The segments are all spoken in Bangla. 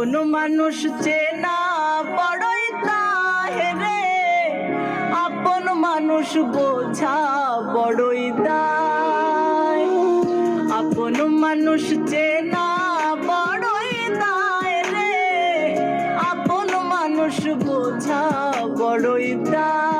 আপন মানুষ চেনা বড়ই তাহেরে আপন মানুষ বোঝা বড়ই দায়। আপন মানুষ চেনা বড়ই দায় রে। আপন মানুষ বোঝা বড়ই দায়।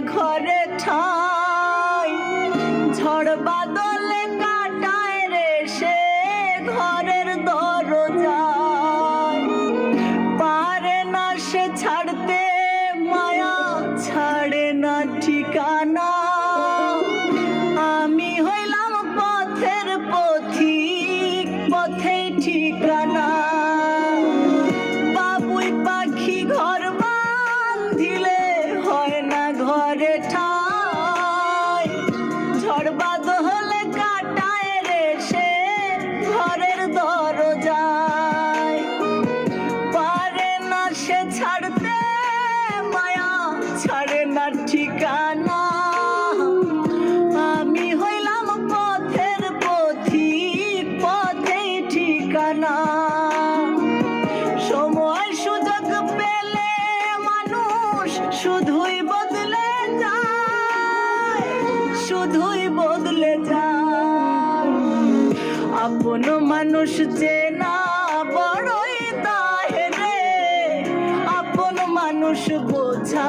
ঘরে ঠাই। ঝড় বাদলে কাটায় রে সে ঘরের দরজায়। পারে না সে ছাড়তে, মায়া ছাড়ে না ঠিকানা। আমি হইলাম পথের পথিক, পথেই ঠিকানা। না ঠিকানা। আমি হইলাম পথের পথিক, পথেই ঠিকানা। সময় সুযোগ পেলে মানুষ শুধুই বদলে যায়, শুধুই বদলে যায়। আপন মানুষ চেনা বড়ই রে আপন মানুষ বোঝা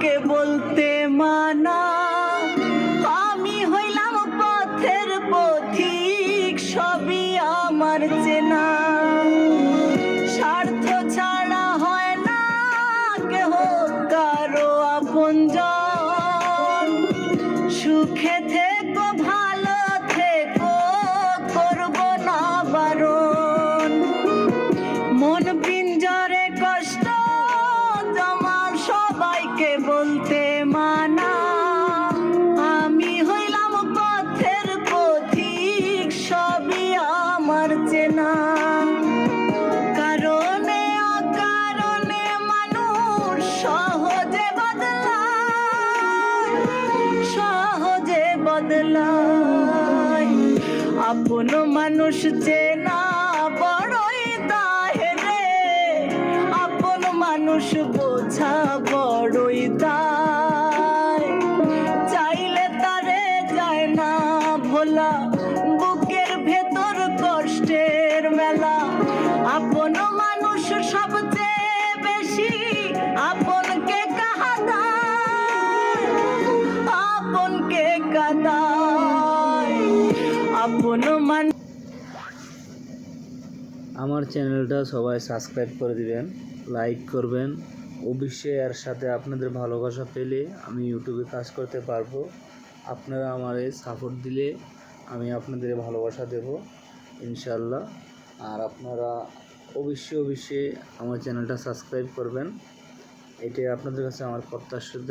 সবাইকে বলতে মানা বদলায় আপন মানুষ চেনা বড়ই দায় রে আপন মানুষ বোঝা বড়ই দায় চাইলে তারে যায় না ভোলা। বুকের ভেতর কষ্টের মেলা। আপন মানুষ সবচেয়ে আপনকে কাদায় আপন মানুষ আমার চ্যানেলটা সবাই সাবস্ক্রাইব করে দিবেন, লাইক করবেন। অবশ্যই এর সাথে আপনাদের ভালোবাসা পেলে আমি ইউটিউবে কাজ করতে পারব। আপনারা আমার সাপোর্ট দিলে আমি আপনাদের ভালোবাসা দেব ইনশাল্লাহ আর আপনারা অবশ্যই অবশ্যই আমার চ্যানেলটা সাবস্ক্রাইব করবেন। এটাই আপনাদের কাছে আমার প্রত্যাশিত।